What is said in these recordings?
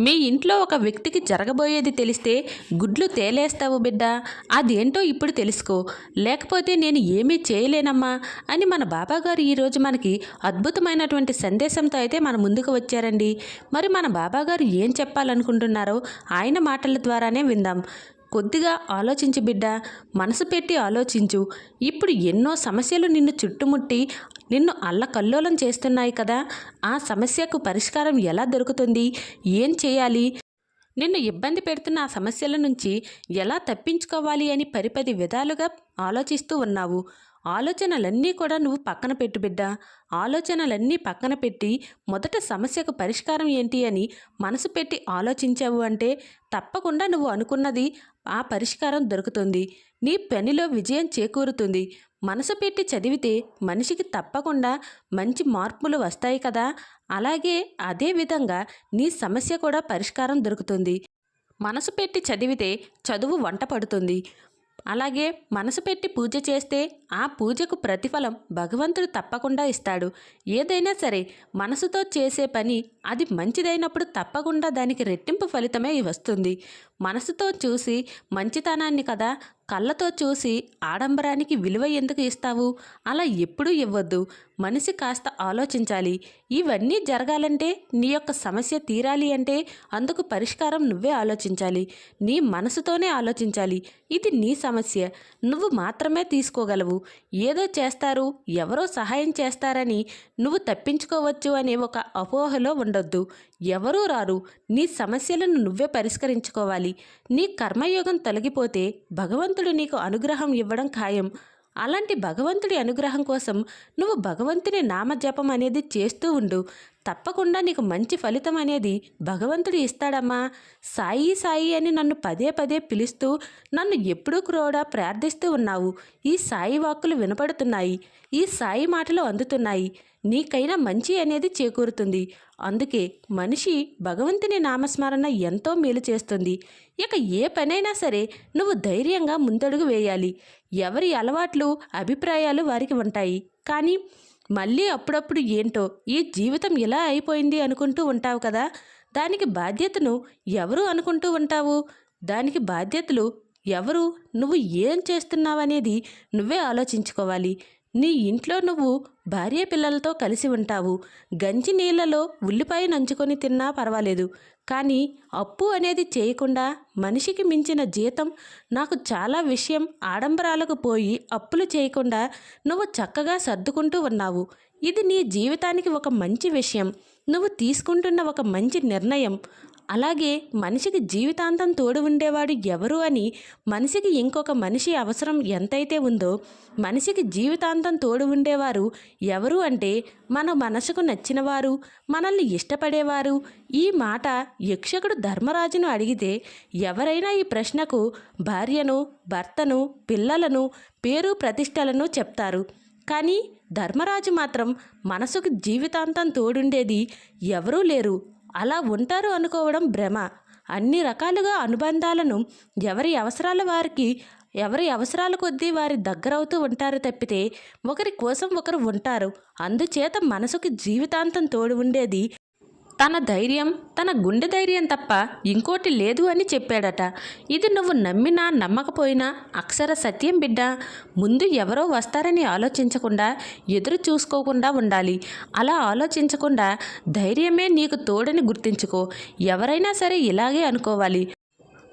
మీ ఇంట్లో ఒక వ్యక్తికి జరగబోయేది తెలిస్తే గుడ్లు తేలేస్తావు బిడ్డ? అదేంటో ఇప్పుడు తెలుసుకో. లేకపోతే నేను ఏమీ చేయలేనమ్మా అని మన బాబాగారు ఈరోజు మనకి అద్భుతమైనటువంటి సందేశంతో అయితే మన ముందుకు వచ్చారండి. మరి మన బాబాగారు ఏం చెప్పాలనుకుంటున్నారో ఆయన మాటల ద్వారానే విందాం. కొద్దిగా ఆలోచించు బిడ్డ. మనసు పెట్టి ఆలోచించు. ఇప్పుడు ఎన్నో సమస్యలు నిన్ను చుట్టుముట్టి నిన్ను అల్లకల్లోలం చేస్తున్నాయి కదా. ఆ సమస్యకు పరిష్కారం ఎలా దొరుకుతుంది? ఏం చేయాలి? నిన్ను ఇబ్బంది పెడుతున్న ఆ సమస్యల నుంచి ఎలా తప్పించుకోవాలి అని పరిపది విధాలుగా ఆలోచిస్తూ ఉన్నావు. ఆలోచనలన్నీ కూడా నువ్వు పక్కన పెట్టు బిడ్డ. ఆలోచనలన్నీ పక్కన పెట్టి మొదట సమస్యకు పరిష్కారం ఏంటి అని మనసు పెట్టి ఆలోచించావు అంటే తప్పకుండా నువ్వు అనుకున్నది ఆ పరిష్కారం దొరుకుతుంది. నీ పనిలో విజయం చేకూరుతుంది. మనసు పెట్టి చదివితే మనిషికి తప్పకుండా మంచి మార్పులు వస్తాయి కదా. అలాగే అదే విధంగా నీ సమస్య కూడా పరిష్కారం దొరుకుతుంది. మనసు పెట్టి చదివితే చదువు వంట పడుతుంది. అలాగే మనసు పెట్టి పూజ చేస్తే ఆ పూజకు ప్రతిఫలం భగవంతుడు తప్పకుండా ఇస్తాడు. ఏదైనా సరే మనసుతో చేసే పని అది మంచిదైనప్పుడు తప్పకుండా దానికి రెట్టింపు ఫలితమే వస్తుంది. మనసుతో చూసి మంచితనాన్ని కదా కళ్ళతో చూసి ఆడంబరానికి విలువ ఎందుకు ఇస్తావు? అలా ఎప్పుడూ ఇవ్వద్దు. మనిషి కాస్త ఆలోచించాలి. ఇవన్నీ జరగాలంటే నీ యొక్క సమస్య తీరాలి అంటే అందుకు పరిష్కారం నువ్వే ఆలోచించాలి. నీ మనసుతోనే ఆలోచించాలి. ఇది నీ సమస్య. నువ్వు మాత్రమే తీసుకోగలవు. ఏదో చేస్తారు ఎవరో సహాయం చేస్తారని నువ్వు తప్పించుకోవచ్చు అనే ఒక అపోహలో ఉండొద్దు. ఎవరూ రారు. నీ సమస్యలను నువ్వే పరిష్కరించుకోవాలి. నీ కర్మయోగం తొలగిపోతే భగవంతుడు నీకు అనుగ్రహం ఇవ్వడం ఖాయం. అలాంటి భగవంతుడి అనుగ్రహం కోసం నువ్వు భగవంతుని నామజపం అనేది చేస్తూ ఉండు. తప్పకుండా నీకు మంచి ఫలితం అనేది భగవంతుడు ఇస్తాడమ్మా. సాయి సాయి అని నన్ను పదే పదే పిలుస్తూ నన్ను ఎప్పుడూ కూడా ప్రార్థిస్తూ ఉన్నావు. ఈ సాయి వాక్కులు వినపడుతున్నాయి. ఈ సాయి మాటలు అందుతున్నాయి. నీకైనా మంచి అనేది చేకూరుతుంది. అందుకే మనిషి భగవంతుని నామస్మరణ ఎంతో మేలు చేస్తుంది. ఇక ఏ పనైనా సరే నువ్వు ధైర్యంగా ముందడుగు వేయాలి. ఎవరి అలవాట్లు అభిప్రాయాలు వారికి ఉంటాయి. కానీ మళ్ళీ అప్పుడప్పుడు ఏంటో? ఈ జీవితం ఇలా అయిపోయింది అనుకుంటూ ఉంటావు కదా? దానికి బాధ్యతను ఎవరు అనుకుంటూ ఉంటావు? దానికి బాధ్యతలు ఎవరు? నువ్వు ఏం చేస్తున్నావనేది నువ్వే ఆలోచించుకోవాలి. నీ ఇంట్లో నువ్వు భార్య పిల్లలతో కలిసి ఉంటావు. గంజి నీళ్ళలో ఉల్లిపాయ నంచుకొని తిన్నా పర్వాలేదు. కానీ అప్పు అనేది చేయకుండా మనిషికి మించిన జీతం నాకు చాలా విషయం ఆడంబరాలకు పోయి అప్పులు చేయకుండా నువ్వు చక్కగా సర్దుకుంటూ ఉన్నావు. ఇది నీ జీవితానికి ఒక మంచి విషయం. నువ్వు తీసుకుంటున్న ఒక మంచి నిర్ణయం. అలాగే మనిషికి జీవితాంతం తోడు ఉండేవాడు ఎవరు అని మనిషికి ఇంకొక మనిషి అవసరం ఎంతైతే ఉందో మనిషికి జీవితాంతం తోడు ఉండేవారు ఎవరు అంటే మన మనసుకు నచ్చినవారు మనల్ని ఇష్టపడేవారు. ఈ మాట యక్షకుడు ధర్మరాజును అడిగితే ఎవరైనా ఈ ప్రశ్నకు భార్యను భర్తను పిల్లలను పేరు ప్రతిష్టలను చెప్తారు. కానీ ధర్మరాజు మాత్రం మనసుకు జీవితాంతం తోడుండేది ఎవరూ లేరు. అలా ఉంటారు అనుకోవడం భ్రమ. అన్ని రకాలుగా అనుబంధాలను ఎవరి అవసరాల వారికి ఎవరి అవసరాల కొద్దీ వారి దగ్గరవుతూ ఉంటారు తప్పితే ఒకరి కోసం ఒకరు ఉంటారు. అందుచేత మనసుకు జీవితాంతం తోడు ఉండేది తన ధైర్యం తన గుండె ధైర్యం తప్ప ఇంకోటి లేదు అని చెప్పాడట. ఇది నువ్వు నమ్మినా నమ్మకపోయినా అక్షర సత్యం బిడ్డ. ముందు ఎవరో వస్తారని ఆలోచించకుండా ఎదురు చూసుకోకుండా ఉండాలి. అలా ఆలోచించకుండా ధైర్యమే నీకు తోడని గుర్తించుకో. ఎవరైనా సరే ఇలాగే అనుకోవాలి.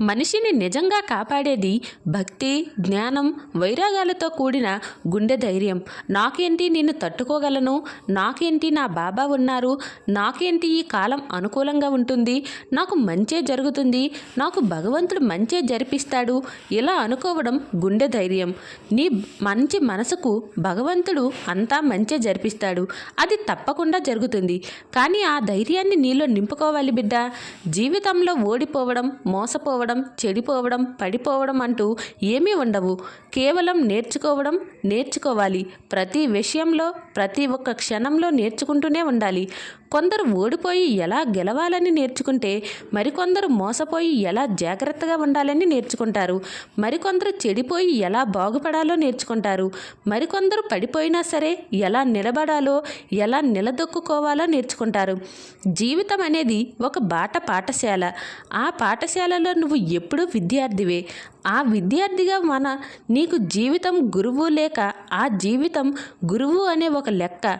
మనిషిని నిజంగా కాపాడేది భక్తి జ్ఞానం వైరాగాలతో కూడిన గుండె ధైర్యం. నాకేంటి నిన్ను తట్టుకోగలను? నాకేంటి నా బాబా ఉన్నారు? నాకేంటి ఈ కాలం అనుకూలంగా ఉంటుంది? నాకు మంచే జరుగుతుంది. నాకు భగవంతుడు మంచే జరిపిస్తాడు. ఇలా అనుకోవడం గుండె ధైర్యం. నీ మంచి మనసుకు భగవంతుడు అంతా మంచే జరిపిస్తాడు. అది తప్పకుండా జరుగుతుంది. కానీ ఆ ధైర్యాన్ని నీలో నింపుకోవాలి బిడ్డ. జీవితంలో ఓడిపోవడం మోసపోవడం తప్పిపోవడం చెడిపోవడం పడిపోవడం అంటూ ఏమీ ఉండవు. కేవలం నేర్చుకోవడం నేర్చుకోవాలి. ప్రతి విషయంలో ప్రతి ఒక్క క్షణంలో నేర్చుకుంటూనే ఉండాలి. కొందరు ఓడిపోయి ఎలా గెలవాలని నేర్చుకుంటే మరికొందరు మోసపోయి ఎలా జాగ్రత్తగా ఉండాలని నేర్చుకుంటారు. మరికొందరు చెడిపోయి ఎలా బాగుపడాలో నేర్చుకుంటారు. మరికొందరు పడిపోయినా సరే ఎలా నిలబడాలో ఎలా నిలదొక్కుకోవాలో నేర్చుకుంటారు. జీవితం అనేది ఒక బాట పాఠశాల. ఆ పాఠశాలలో నువ్వు ఎప్పుడూ విద్యార్థివే. ఆ విద్యార్థిగా మన నీకు జీవితం గురువు లేక ఆ జీవితం గురువు అనే ఒక లెక్క.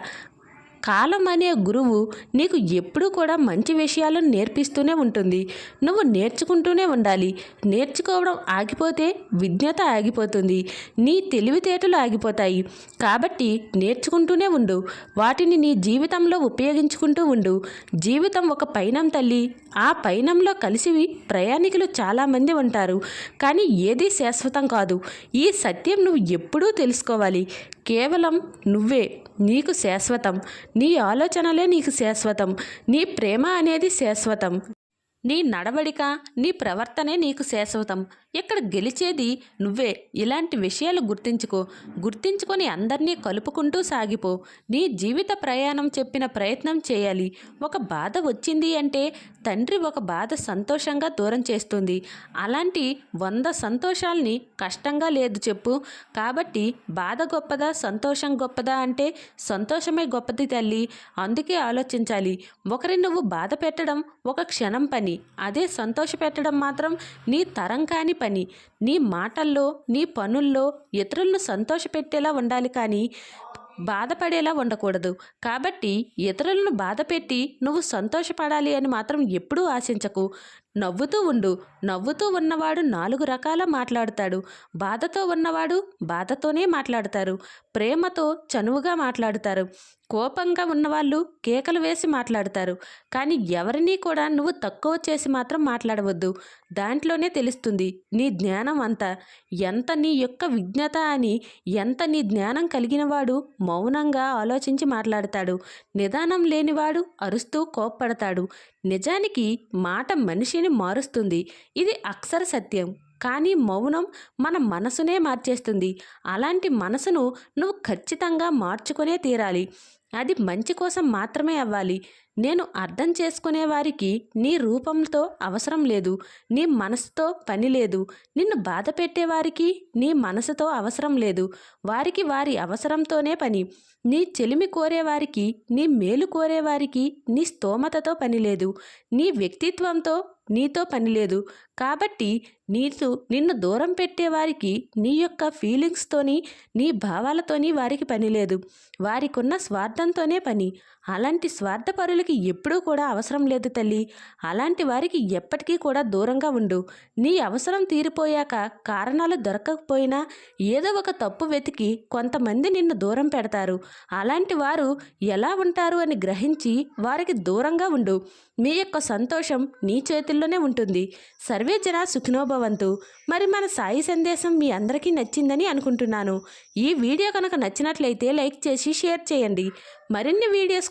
కాలం అనే గురువు నీకు ఎప్పుడూ కూడా మంచి విషయాలను నేర్పిస్తూనే ఉంటుంది. నువ్వు నేర్చుకుంటూనే ఉండాలి. నేర్చుకోవడం ఆగిపోతే విజ్ఞత ఆగిపోతుంది. నీ తెలివితేటలు ఆగిపోతాయి. కాబట్టి నేర్చుకుంటూనే ఉండు. వాటిని నీ జీవితంలో ఉపయోగించుకుంటూ ఉండు. జీవితం ఒక పయనం తల్లి. ఆ పైనంలో కలిసి ప్రయాణికులు చాలామంది ఉంటారు. కానీ ఏది శాశ్వతం కాదు. ఈ సత్యం నువ్వు ఎప్పుడూ తెలుసుకోవాలి. కేవలం నువ్వే. నీకు శాశ్వతం. నీ ఆలోచనలే నీకు శాశ్వతం. నీ ప్రేమ అనేది శాశ్వతం. నీ నడవడిక నీ ప్రవర్తనే నీకు శాశ్వతం ఇక్కడ గెలిచేది నువ్వే. ఇలాంటి విషయాలు గుర్తించుకో. గుర్తించుకొని అందరినీ కలుపుకుంటూ సాగిపో. నీ జీవిత ప్రయాణం చెప్పిన ప్రయత్నం చేయాలి. ఒక బాధ వచ్చింది అంటే తండ్రి ఒక బాధ సంతోషంగా దూరం చేస్తుంది. అలాంటి వంద సంతోషాల్ని కష్టంగా లేదు చెప్పు. కాబట్టి బాధ గొప్పదా సంతోషం గొప్పదా అంటే సంతోషమే గొప్పది తల్లి. అందుకే ఆలోచించాలి. ఒకరి నువ్వు బాధ పెట్టడం ఒక క్షణం పని. అదే సంతోష పెట్టడం మాత్రం నీ తరం కాని పని. నీ మాటల్లో నీ పనుల్లో ఇతరులను సంతోషపెట్టేలా ఉండాలి కానీ బాధపడేలా ఉండకూడదు. కాబట్టి ఇతరులను బాధపెట్టి నువ్వు సంతోషపడాలి అని మాత్రం ఎప్పుడూ ఆశించకు. నవ్వుతూ ఉండు. నవ్వుతూ ఉన్నవాడు నాలుగు రకాల మాట్లాడతాడు. బాధతో ఉన్నవాడు బాధతోనే మాట్లాడతారు. ప్రేమతో చనువుగా మాట్లాడతారు. కోపంగా ఉన్నవాళ్ళు కేకలు వేసి మాట్లాడతారు. కానీ ఎవరినీ కూడా నువ్వు తక్కువ చేసి మాత్రం మాట్లాడవద్దు. దాంట్లోనే తెలుస్తుంది నీ జ్ఞానం అంతా. ఎంత నీ యొక్క విజ్ఞత అని ఎంత నీ జ్ఞానం కలిగినవాడు మౌనంగా ఆలోచించి మాట్లాడతాడు. నిదానం లేనివాడు అరుస్తూ కోప్పడతాడు. నిజానికి మాట మనిషి మనిషిని మారుస్తుంది. ఇది అక్షర సత్యం. కానీ మౌనం మన మనసునే మార్చేస్తుంది. అలాంటి మనసును నువ్వు ఖచ్చితంగా మార్చుకునే తీరాలి. అది మంచి కోసం మాత్రమే అవ్వాలి. నేను అర్థం చేసుకునే వారికి నీ రూపంతో అవసరం లేదు నీ మనసుతో పని లేదు. నిన్ను బాధ పెట్టేవారికి నీ మనసుతో అవసరం లేదు. వారికి వారి అవసరంతోనే పని. నీ చెలిమి కోరేవారికి నీ మేలు కోరేవారికి నీ స్తోమతతో పని లేదు. నీ వ్యక్తిత్వంతో నీతో పని లేదు. కాబట్టి నీతో నిన్ను దూరం పెట్టేవారికి నీ యొక్క ఫీలింగ్స్తోని నీ భావాలతోని వారికి పని లేదు. వారికున్న స్వార్థంతోనే పని. అలాంటి స్వార్థపరులకి ఎప్పుడూ కూడా అవసరం లేదు తల్లి. అలాంటి వారికి ఎప్పటికీ కూడా దూరంగా ఉండు. నీ అవసరం తీరిపోయాక కారణాలు దొరకకపోయినా ఏదో ఒక తప్పు వెతికి కొంతమంది నిన్ను దూరం పెడతారు. అలాంటి వారు ఎలా ఉంటారు అని గ్రహించి వారికి దూరంగా ఉండు. మీ యొక్క సంతోషం నీ చేతుల్లోనే ఉంటుంది. సర్వే జన సుఖినోభవంతు. మరి మన సాయి సందేశం మీ అందరికీ నచ్చిందని అనుకుంటున్నాను. ఈ వీడియో కనుక నచ్చినట్లయితే లైక్ చేసి షేర్ చేయండి. మరిన్ని వీడియోస్